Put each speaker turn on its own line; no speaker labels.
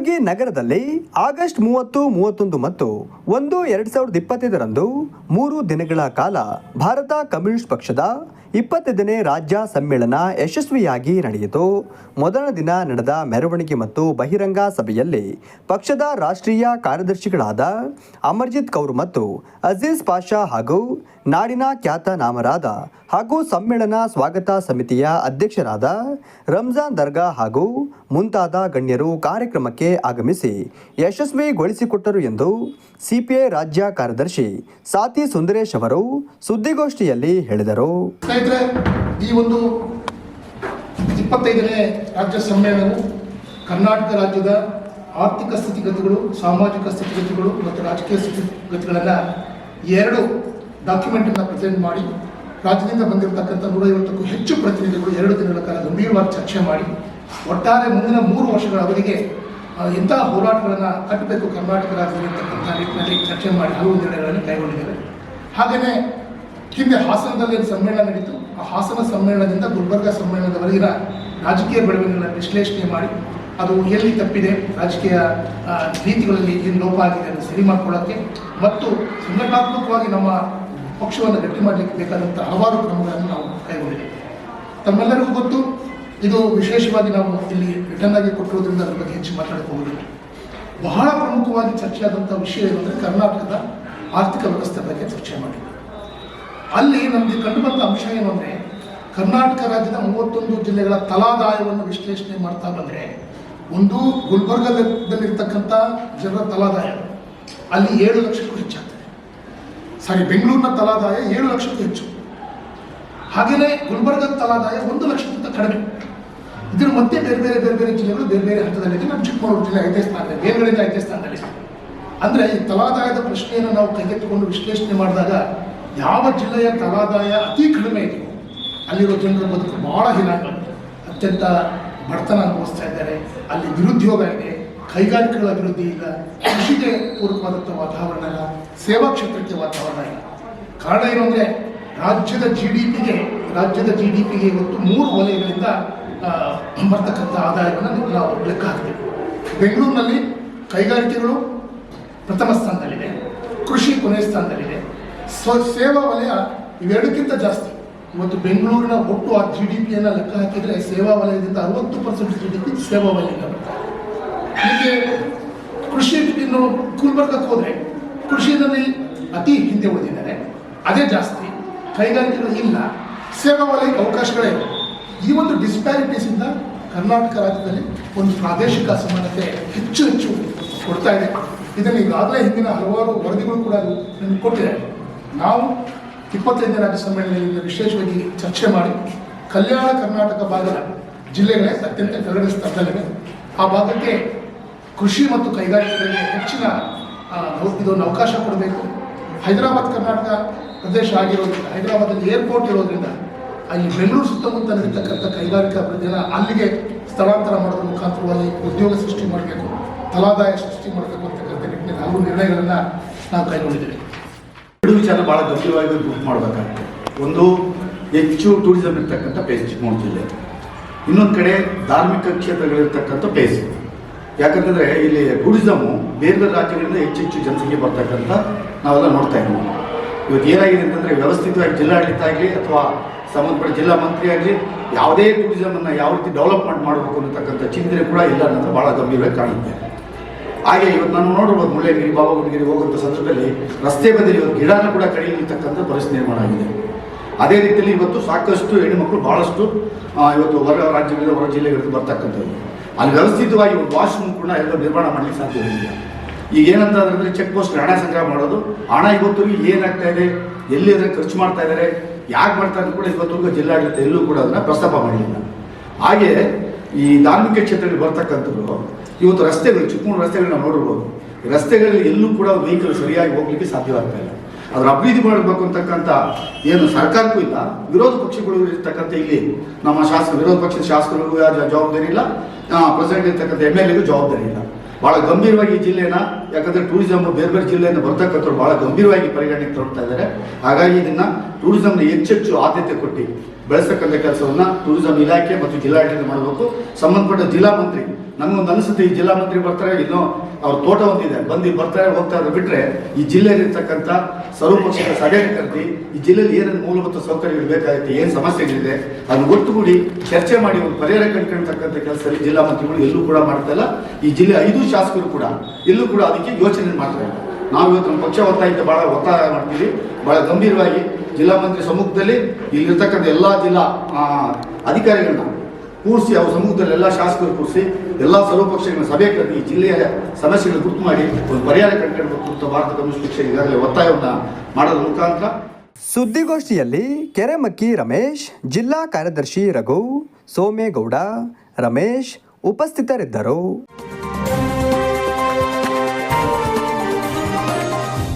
ಕಲಬುರಗಿ ನಗರದಲ್ಲಿ ಆಗಸ್ಟ್ ಮೂವತ್ತು, ಮೂವತ್ತೊಂದು ಮತ್ತು ಒಂದು ಎರಡು ಸಾವಿರದ ಇಪ್ಪತ್ತೈದರಂದು ಮೂರು ದಿನಗಳ ಕಾಲ ಭಾರತ ಕಮ್ಯುನಿಸ್ಟ್ ಪಕ್ಷದ ಇಪ್ಪತ್ತೈದನೇ ರಾಜ್ಯ ಸಮ್ಮೇಳನ ಯಶಸ್ವಿಯಾಗಿ ನಡೆಯಿತು. ಮೊದಲ ದಿನ ನಡೆದ ಮೆರವಣಿಗೆ ಮತ್ತು ಬಹಿರಂಗ ಸಭೆಯಲ್ಲಿ ಪಕ್ಷದ ರಾಷ್ಟ್ರೀಯ ಕಾರ್ಯದರ್ಶಿಗಳಾದ ಅಮರ್ಜಿತ್ ಕೌರ್ ಮತ್ತು ಅಜೀಜ್ ಪಾಷಾ ಹಾಗೂ ನಾಡಿನ ಖ್ಯಾತ ನಾಮರಾದ ಹಾಗೂ ಸಮ್ಮೇಳನ ಸ್ವಾಗತ ಸಮಿತಿಯ ಅಧ್ಯಕ್ಷರಾದ ರಂಜಾನ್ ದರ್ಗಾ ಹಾಗೂ ಮುಂತಾದ ಗಣ್ಯರು ಕಾರ್ಯಕ್ರಮಕ್ಕೆ ಆಗಮಿಸಿ ಯಶಸ್ವಿಗೊಳಿಸಿಕೊಟ್ಟರು ಎಂದು ಸಿಪಿಐ ರಾಜ್ಯ ಕಾರ್ಯದರ್ಶಿ ಸಾತಿ ಸುಂದರೇಶ್ ಅವರು ಸುದ್ದಿಗೋಷ್ಠಿಯಲ್ಲಿ ಹೇಳಿದರು.
ಈ ಒಂದು ಇಪ್ಪತ್ತೈದನೇ ರಾಜ್ಯ ಸಮ್ಮೇಳನವು ಕರ್ನಾಟಕ ರಾಜ್ಯದ ಆರ್ಥಿಕ ಸ್ಥಿತಿಗತಿಗಳು, ಸಾಮಾಜಿಕ ಸ್ಥಿತಿಗತಿಗಳು ಮತ್ತು ರಾಜಕೀಯ ಸ್ಥಿತಿಗತಿಗಳನ್ನು ಎರಡು ಡಾಕ್ಯುಮೆಂಟನ್ನು ಪ್ರೆಸೆಂಟ್ ಮಾಡಿ, ರಾಜ್ಯದಿಂದ ಬಂದಿರತಕ್ಕಂಥ ನೂರೈವತ್ತಕ್ಕೂ ಹೆಚ್ಚು ಪ್ರತಿನಿಧಿಗಳು ಎರಡು ದಿನಗಳ ಕಾಲ ಗಂಭೀರವಾಗಿ ಚರ್ಚೆ ಮಾಡಿ, ಒಟ್ಟಾರೆ ಮುಂದಿನ ಮೂರು ವರ್ಷಗಳ ಅವಧಿಗೆ ಆ, ಎಂತಹ ಹೋರಾಟಗಳನ್ನು ಕಟ್ಟಬೇಕು ಕರ್ನಾಟಕ ರಾಜ್ಯದಲ್ಲಿ ಇರ್ತಕ್ಕಂಥ ನಿಟ್ಟಿನಲ್ಲಿ ಚರ್ಚೆ ಮಾಡಿ ಹಲವು ನಿರ್ಣಯಗಳನ್ನು ಕೈಗೊಂಡಿದ್ದಾರೆ. ಹಾಗೆಯೇ ಹಿಂದೆ ಹಾಸನದಲ್ಲಿ ಸಮ್ಮೇಳನ ನಡೀತು. ಆ ಹಾಸನ ಸಮ್ಮೇಳನದಿಂದ ಗುಲ್ಬರ್ಗ ಸಮ್ಮೇಳನದವರೆಗಿನ ರಾಜಕೀಯ ಬೆಳವಣಿಗೆಗಳನ್ನು ವಿಶ್ಲೇಷಣೆ ಮಾಡಿ ಅದು ಎಲ್ಲಿ ತಪ್ಪಿದೆ ರಾಜಕೀಯ ನೀತಿಗಳಲ್ಲಿ ಏನು ಲೋಪ ಆಗಿದೆ ಅದನ್ನು ಸರಿ ಮಾಡಿಕೊಳ್ಳೋಕ್ಕೆ ಮತ್ತು ಸಂಘಟನಾತ್ಮಕವಾಗಿ ನಮ್ಮ ಪಕ್ಷವನ್ನು ಗಟ್ಟಿ ಮಾಡಲಿಕ್ಕೆ ಬೇಕಾದಂಥ ಹಲವಾರು ಕ್ರಮಗಳನ್ನು ನಾವು ಕೈಗೊಂಡಿದ್ದೇವೆ. ತಮ್ಮೆಲ್ಲರಿಗೂ ಗೊತ್ತು ಇದು ವಿಶೇಷವಾಗಿ ನಾವು ಇಲ್ಲಿ ರಿಟರ್ನ್ ಆಗಿ ಕೊಟ್ಟಿರೋದ್ರಿಂದ ಅದ್ರ ಬಗ್ಗೆ ಹೆಚ್ಚು ಮಾತಾಡಕ್ಕೆ ಬಹಳ ಪ್ರಮುಖವಾಗಿ ಚರ್ಚೆಯಾದಂಥ ವಿಷಯ ಏನಂದರೆ ಕರ್ನಾಟಕದ ಆರ್ಥಿಕ ವ್ಯವಸ್ಥೆ ಬಗ್ಗೆ ಚರ್ಚೆ ಮಾಡಿದ್ವಿ. ಅಲ್ಲಿ ನಮಗೆ ಕಂಡುಬಂದ ಅಂಶ ಏನು ಕರ್ನಾಟಕ ರಾಜ್ಯದ ಮೂವತ್ತೊಂದು ಜಿಲ್ಲೆಗಳ ತಲಾದಾಯವನ್ನು ವಿಶ್ಲೇಷಣೆ ಮಾಡ್ತಾ ಬಂದರೆ ಒಂದು ಗುಲ್ಬರ್ಗದಲ್ಲಿರ್ತಕ್ಕಂಥ ಜನರ ತಲಾದಾಯ ಅಲ್ಲಿ ಏಳು ಲಕ್ಷಕ್ಕೂ ಹೆಚ್ಚಾಗ್ತದೆ. ಸಾರಿ, ಬೆಂಗಳೂರಿನ ತಲಾದಾಯ ಏಳು ಲಕ್ಷಕ್ಕೂ ಹೆಚ್ಚು. ಹಾಗೆಯೇ ಗುಲ್ಬರ್ಗದ ತಲಾದಾಯ ಒಂದು ಲಕ್ಷಕ್ಕಿಂತ ಕಡಿಮೆ. ಇದರ ಮತ್ತೆ ಬೇರೆ ಬೇರೆ ಬೇರೆ ಬೇರೆ ಜಿಲ್ಲೆಗಳು ಬೇರೆ ಬೇರೆ ಹಂತದಲ್ಲಿ ನಮ್ಮ ಚಿಕ್ಕಮಗಳೂರು ಜಿಲ್ಲೆ ಐದೇ ಸ್ಥಾನದಲ್ಲಿ ಬೇರೆಗಳಿಂದ ಐದೇ ಸ್ಥಾನದಲ್ಲಿ. ಅಂದರೆ ಈ ತಲಾದಾಯದ ಪ್ರಶ್ನೆಯನ್ನು ನಾವು ಕೈಗೆತ್ತಿಕೊಂಡು ವಿಶ್ಲೇಷಣೆ ಮಾಡಿದಾಗ ಯಾವ ಜಿಲ್ಲೆಯ ತಲಾದಾಯ ಅತಿ ಕಡಿಮೆ ಇದೆಯೋ ಅಲ್ಲಿರೋ ಜನರ ಬದುಕು ಭಾಳ ಹೀನಾಗಿದೆ ಅತ್ಯಂತ ಬಡತನ ಅನುಭವಿಸ್ತಾ ಇದ್ದಾರೆ. ಅಲ್ಲಿ ನಿರುದ್ಯೋಗ ಇದೆ. ಕೈಗಾರಿಕೆಗಳ ಅಭಿವೃದ್ಧಿ ಇಲ್ಲ. ಕೃಷಿಗೆ ಪೂರಕವಾದಂಥ ವಾತಾವರಣ ಇಲ್ಲ. ಸೇವಾ ಕ್ಷೇತ್ರಕ್ಕೆ ವಾತಾವರಣ ಇಲ್ಲ. ಕಾರಣ ಏನು ಅಂದರೆ, ರಾಜ್ಯದ ಜಿ ಡಿ ಪಿಗೆ ರಾಜ್ಯದ ಜಿ ಡಿ ಪಿಗೆ ಇವತ್ತು ಮೂರು ವಲಯಗಳಿಂದ ಬರ್ತಕ್ಕಂಥ ಆದಾಯವನ್ನು ನಾವು ಲೆಕ್ಕ ಹಾಕಬೇಕು. ಬೆಂಗಳೂರಿನಲ್ಲಿ ಕೈಗಾರಿಕೆಗಳು ಪ್ರಥಮ ಸ್ಥಾನದಲ್ಲಿದೆ, ಕೃಷಿ ಕೊನೆಯ ಸ್ಥಾನದಲ್ಲಿದೆ. ಸ್ವ, ಸೇವಾ ವಲಯ ಇವೆರಡಕ್ಕಿಂತ ಜಾಸ್ತಿ. ಮತ್ತು ಬೆಂಗಳೂರಿನ ಒಟ್ಟು ಆ ಜಿ ಡಿ ಪಿಯನ್ನು ಲೆಕ್ಕ ಹಾಕಿದರೆ ಸೇವಾ ವಲಯದಿಂದ ಅರವತ್ತು ಪರ್ಸೆಂಟ್ ಜಿ ಡಿ ಪಿ ಸೇವಾ ವಲಯದಿಂದ ಬರ್ತದೆ. ಹೀಗೆ ಕೃಷಿ ಇನ್ನು ಗುಲ್ಬರ್ಗಕ್ಕೆ ಹೋದರೆ ಕೃಷಿಯಲ್ಲಿ ಅತಿ ಹಿಂದೆ ಉಳಿದಿದ್ದಾರೆ. ಅದೇ ಜಾಸ್ತಿ. ಕೈಗಾರಿಕೆಗಳು ಇಲ್ಲ. ಸೇವಾ ವಲಯಕ್ಕೆ ಅವಕಾಶಗಳೇ. ಈ ಒಂದು ಡಿಸ್ಪ್ಯಾರಿಟೀಸಿಂದ ಕರ್ನಾಟಕ ರಾಜ್ಯದಲ್ಲಿ ಒಂದು ಪ್ರಾದೇಶಿಕ ಅಸಮಾನತೆ ಹೆಚ್ಚು ಹೆಚ್ಚು ಕೊಡ್ತಾ ಇದೆ. ಇದನ್ನು ಈಗಾಗಲೇ ಹಿಂದಿನ ಹಲವಾರು ವರದಿಗಳು ಕೂಡ ನಮಗೆ ಕೊಟ್ಟಿದೆ ನಾವು ಇಪ್ಪತ್ತೈದನೇ ರಾಜ್ಯ ಸಮ್ಮೇಳನದಲ್ಲಿ ವಿಶೇಷವಾಗಿ ಚರ್ಚೆ ಮಾಡಿ ಕಲ್ಯಾಣ ಕರ್ನಾಟಕ ಭಾಗದ ಜಿಲ್ಲೆಗಳೇ ಅತ್ಯಂತ ಕೆಳಗಡೆ ಸ್ಥಳದಲ್ಲಿವೆ. ಆ ಭಾಗಕ್ಕೆ ಕೃಷಿ ಮತ್ತು ಕೈಗಾರಿಕೆಗಳಿಗೆ ಹೆಚ್ಚಿನ ಇದೊಂದು ಅವಕಾಶ ಕೊಡಬೇಕು. ಹೈದರಾಬಾದ್ ಕರ್ನಾಟಕ ಪ್ರದೇಶ ಆಗಿರೋದ್ರಿಂದ ಹೈದರಾಬಾದಲ್ಲಿ ಏರ್ಪೋರ್ಟ್ ಇರೋದ್ರಿಂದ ಅಲ್ಲಿ ಬೆಂಗಳೂರು ಸುತ್ತಮುತ್ತ ನಡೀತಕ್ಕಂಥ ಕೈಗಾರಿಕಾ ಅಭಿವೃದ್ಧಿಯನ್ನು ಅಲ್ಲಿಗೆ ಸ್ಥಳಾಂತರ ಮಾಡೋದ್ರ ಮುಖಾಂತರವಾಗಿ ಉದ್ಯೋಗ ಸೃಷ್ಟಿ ಮಾಡಬೇಕು, ತಲಾದಾಯ ಸೃಷ್ಟಿ ಮಾಡಬೇಕು ಅಂತಕ್ಕಂಥ ನಿಟ್ಟಿನಲ್ಲಿ ಹಲವು ನಿರ್ಣಯಗಳನ್ನು ನಾವು ಕೈಗೊಂಡಿದ್ದೇವೆ.
ಎರಡು ವಿಚಾರ ಭಾಳ ಗಂಭೀರವಾಗಿ ಗುರುತು ಮಾಡಬೇಕಾಗುತ್ತೆ ಒಂದು, ಹೆಚ್ಚು ಟೂರಿಸಂ ಇರ್ತಕ್ಕಂಥ ಪ್ಲೇಸ್ ಚಿಕ್ಕಮಗಳೂರು ಜಿಲ್ಲೆ. ಇನ್ನೊಂದು ಕಡೆ ಧಾರ್ಮಿಕ ಕ್ಷೇತ್ರಗಳಿರ್ತಕ್ಕಂಥ ಪ್ಲೇಸ್ ಯಾಕಂತಂದರೆ ಇಲ್ಲಿ ಟೂರಿಸಮು ಬೇರೆ ಬೇರೆ ರಾಜ್ಯಗಳಿಂದ ಹೆಚ್ಚು ಹೆಚ್ಚು ಜನಸಂಖ್ಯೆ ಬರ್ತಕ್ಕಂಥ ನಾವೆಲ್ಲ ನೋಡ್ತಾ ಇದ್ದೀವಿ. ಇವತ್ತು ಏನಾಗಿದೆ ಅಂತಂದರೆ ವ್ಯವಸ್ಥಿತವಾಗಿ ಜಿಲ್ಲಾಡಳಿತ ಆಗಲಿ ಅಥವಾ ಸಂಬಂಧಪಟ್ಟ ಜಿಲ್ಲಾ ಮಂತ್ರಿ ಆಗಲಿ, ಯಾವುದೇ ಟೂರಿಸಮನ್ನು ಯಾವ ರೀತಿ ಡೆವಲಪ್ಮೆಂಟ್ ಮಾಡಬೇಕು ಅನ್ನತಕ್ಕಂಥ ಚಿಂತನೆ ಕೂಡ ಇಲ್ಲ ಅನ್ನೋದು ಭಾಳ ಗಂಭೀರವಾಗಿ ಕಾಣುತ್ತೆ ಹಾಗೆ ಇವತ್ತು ನಾನು ನೋಡಿರ್ಬೋದು ಮುಳ್ಳಯ್ಯನಗಿರಿ ಬಾಬಾಗುಂಡಗಿರಿ ಹೋಗುವಂಥ ಸಂದರ್ಭದಲ್ಲಿ ರಸ್ತೆ ಬದಲಿ ಇವತ್ತು ಗಿಡನ ಕೂಡ ಕಡಿಯಲಿರ್ತಕ್ಕಂಥ ಪರಿಸ್ಥಿತಿ ನಿರ್ಮಾಣ ಆಗಿದೆ. ಅದೇ ರೀತಿಯಲ್ಲಿ ಇವತ್ತು ಸಾಕಷ್ಟು ಹೆಣ್ಣುಮಕ್ಕಳು ಭಾಳಷ್ಟು ಇವತ್ತು ಹೊರ ರಾಜ್ಯಗಳಿಂದ ಹೊರ ಜಿಲ್ಲೆಗಳಿಂದ ಬರ್ತಕ್ಕಂಥದ್ದು. ಅಲ್ಲಿ ವ್ಯವಸ್ಥಿತವಾಗಿ ಒಂದು ವಾಶ್ರೂಮ್ ಕೂಡ ಎಲ್ಲ ನಿರ್ಮಾಣ ಮಾಡಲಿಕ್ಕೆ ಸಾಧ್ಯವಿಲ್ಲ ಈಗ ಏನಂತ ಅದರಲ್ಲಿ ಚೆಕ್ ಪೋಸ್ಟ್ ಹಣ ಸಂಗ್ರಹ ಮಾಡೋದು. ಹಣ ಇವತ್ತು ಏನಾಗ್ತಾ ಇದೆ? ಎಲ್ಲಿ ಅದನ್ನು ಖರ್ಚು ಮಾಡ್ತಾ ಇದ್ದಾರೆ? ಯಾಕೆ ಮಾಡ್ತಾ ಅಂತ ಕೂಡ ಇವತ್ತವರೆಗೂ ಜಿಲ್ಲಾಡಳಿತ ಎಲ್ಲೂ ಕೂಡ ಅದನ್ನ ಪ್ರಸ್ತಾಪ ಮಾಡಲಿಲ್ಲ. ಹಾಗೆ ಈ ಧಾರ್ಮಿಕ ಕ್ಷೇತ್ರದಲ್ಲಿ ಬರ್ತಕ್ಕಂಥದ್ದು ಇವತ್ತು ರಸ್ತೆಗಳು ಚಿಕ್ಕಮೂರು ರಸ್ತೆಗಳನ್ನ ನೋಡಿರ್ಬೋದು. ರಸ್ತೆಗಳಲ್ಲಿ ಎಲ್ಲೂ ಕೂಡ ವೆಹಿಕಲ್ ಸರಿಯಾಗಿ ಹೋಗ್ಲಿಕ್ಕೆ ಸಾಧ್ಯವಾಗ್ತಾ ಇಲ್ಲ. ಅದರ ಅಭಿವೃದ್ಧಿ ಮಾಡಬೇಕು ಅಂತಕ್ಕಂಥ ಏನು ಸರ್ಕಾರಕ್ಕೂ ಇಲ್ಲ, ವಿರೋಧ ಪಕ್ಷಗಳು ಇರ್ತಕ್ಕಂಥ ಇಲ್ಲಿ ನಮ್ಮ ಶಾಸಕ, ವಿರೋಧ ಪಕ್ಷದ ಶಾಸಕರಿಗೂ ಜವಾಬ್ದಾರಿ ಇಲ್ಲ ಪ್ರೆಸಿಡೆಂಟ್ ಇರ್ತಕ್ಕಂಥ ಎಂ ಎಲ್ ಎಗೂ ಜವಾಬ್ದಾರಿ ಇಲ್ಲ. ಬಹಳ ಗಂಭೀರವಾಗಿ ಈ ಜಿಲ್ಲೆನ, ಯಾಕಂದ್ರೆ ಟೂರಿಸಂ ಬೇರೆ ಬೇರೆ ಜಿಲ್ಲೆಯಿಂದ ಬರ್ತಕ್ಕಂಥವ್ರು ಬಹಳ ಗಂಭೀರವಾಗಿ ಪರಿಗಣನೆಗೆ ತಗೊಳ್ತಾ ಇದ್ದಾರೆ. ಹಾಗಾಗಿ ಇದನ್ನ ಟೂರಿಸಂನ ಹೆಚ್ಚೆಚ್ಚು ಆದ್ಯತೆ ಕೊಟ್ಟು ಬೆಳೆಸತಕ್ಕಂಥ ಕೆಲಸವನ್ನ ಟೂರಿಸಂ ಇಲಾಖೆ ಮತ್ತು ಜಿಲ್ಲಾಡಳಿತ ಮಾಡಬೇಕು. ಸಂಬಂಧಪಟ್ಟ ಜಿಲ್ಲಾ ಮಂತ್ರಿ ನಮಗೊಂದು ಅನಿಸುತ್ತೆ, ಈ ಜಿಲ್ಲಾ ಮಂತ್ರಿ ಬರ್ತಾರೆ, ಇನ್ನೂ ಅವ್ರ ತೋಟ ಒಂದಿದೆ ಬಂದು ಬರ್ತಾರೆ, ಹೋಗ್ತಾ ಇದ್ರೆ ಬಿಟ್ರೆ ಈ ಜಿಲ್ಲೆಯಲ್ಲಿರ್ತಕ್ಕಂಥ ಸರ್ವಪಕ್ಷದ ಸಭೆ ಕರೆದಿ ಈ ಜಿಲ್ಲೆಯಲ್ಲಿ ಏನೇನು ಮೂಲಭೂತ ಸೌಕರ್ಯಗಳು ಬೇಕಾಗುತ್ತೆ, ಏನು ಸಮಸ್ಯೆಗಳಿದೆ, ಅದನ್ನು ಒಟ್ಟುಗೂಡಿ ಚರ್ಚೆ ಮಾಡಿ ಒಂದು ಪರಿಹಾರ ಕಂಡುಕೊಂಡಿರ್ತಕ್ಕಂಥ ಕೆಲಸದಲ್ಲಿ ಜಿಲ್ಲಾ ಮಂತ್ರಿಗಳು ಎಲ್ಲೂ ಕೂಡ ಮಾಡ್ತಾ ಈ ಜಿಲ್ಲೆ ಐದು ಶಾಸಕರು ಕೂಡ ಎಲ್ಲೂ ಕೂಡ ಅದಕ್ಕೆ ಯೋಚನೆ ಮಾಡ್ತಾರೆ ನಾವು ಇವತ್ತು ನಮ್ಮ ಪಕ್ಷ ಒತ್ತಾಯಕ್ಕೆ ಬಹಳ ಒತ್ತಾಯ ಮಾಡ್ತೀವಿ. ಬಹಳ ಗಂಭೀರವಾಗಿ ಜಿಲ್ಲಾ ಮಂತ್ರಿ ಸಮ್ಮುಖದಲ್ಲಿ ಇಲ್ಲಿರ್ತಕ್ಕಂಥ ಎಲ್ಲ ಜಿಲ್ಲಾ ಅಧಿಕಾರಿಗಳನ್ನ ಕೂರಿಸಿ, ಅವ್ರ ಸಮೂಹದಲ್ಲಿ ಎಲ್ಲ ಶಾಸಕರು ಕೂರಿಸಿ, ಎಲ್ಲ ಸರ್ವಪಕ್ಷಗಳ ಸಭೆ ಕರೆದು ಈ ಜಿಲ್ಲೆಯ ಸಮಸ್ಯೆಗಳು ಗುರುತು ಮಾಡಿ, ಒಂದು ಪರಿಹಾರ ಕಂಡುಕೊಳ್ಬೇಕು ಅಂತ ಭಾರತ ಕಮ್ಯುನಿಸ್ಟ್ ಪಕ್ಷ ಈಗಾಗಲೇ ಒತ್ತಾಯವನ್ನ ಮಾಡೋದ್ರ ಮುಖಾಂತರ.
ಸುದ್ದಿಗೋಷ್ಠಿಯಲ್ಲಿ ಕೆರೆಮಕ್ಕಿ ರಮೇಶ್, ಜಿಲ್ಲಾ ಕಾರ್ಯದರ್ಶಿ ರಘು, ಸೋಮೇಗೌಡ, ರಮೇಶ್ ಉಪಸ್ಥಿತರಿದ್ದರು.